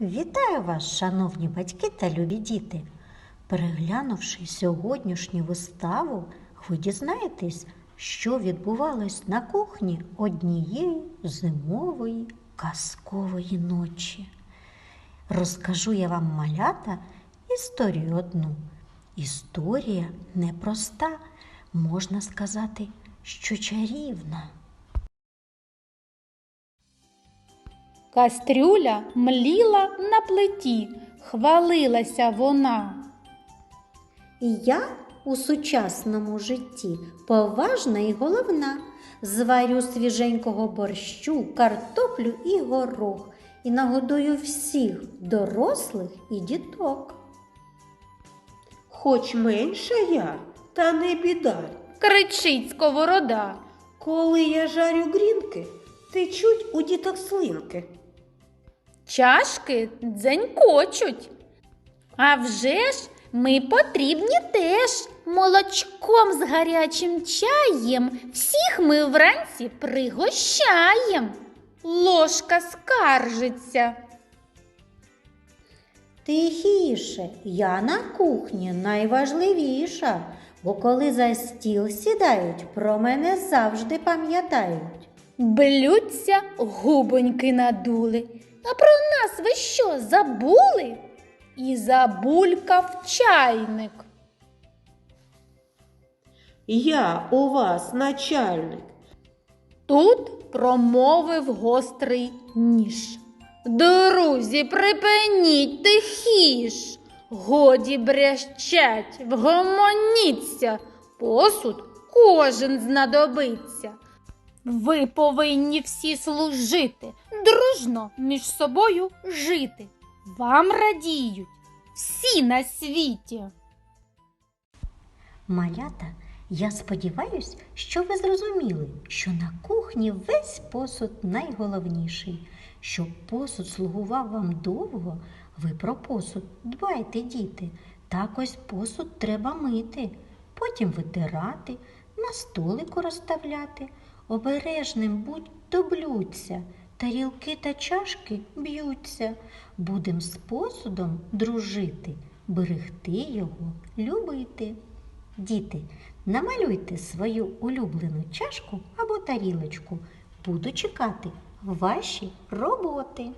Вітаю вас, шановні батьки та любі діти! Переглянувши сьогоднішню виставу, ви дізнаєтесь, що відбувалось на кухні однієї зимової казкової ночі. Розкажу я вам малята історію одну. Історія непроста, можна сказати, що чарівна. Кастрюля мліла на плиті, хвалилася вона. Я у сучасному житті поважна і головна. Зварю свіженького борщу, картоплю і горох і нагодую всіх дорослих і діток. Хоч менша я, та не біда. Кричить сковорода. Коли я жарю грінки, течуть у діток слинки. Чашки дзенькочуть. А вже ж ми потрібні теж. Молочком з гарячим чаєм всіх ми вранці пригощаєм. Ложка скаржиться. Тихіше, я на кухні найважливіша, бо коли за стіл сідають, про мене завжди пам'ятають. Блються, губоньки надули. А про нас ви що, забули? І забулькав чайник. Я у вас начальник. Тут промовив гострий ніж. Друзі, припиніть тихіш. Годі брящать, вгомоніться, посуд кожен знадобиться. Ви повинні всі служити, дружно між собою жити. Вам радіють всі на світі. Малята, я сподіваюсь, що ви зрозуміли, що на кухні весь посуд найголовніший. Щоб посуд слугував вам довго, ви про посуд дбайте, діти. Так ось посуд треба мити, потім витирати, на столику розставляти. Обережним будь до блюдця, тарілки та чашки б'ються. Будем з посудом дружити, берегти його, любити. Діти, намалюйте свою улюблену чашку або тарілочку. Буду чекати ваші роботи.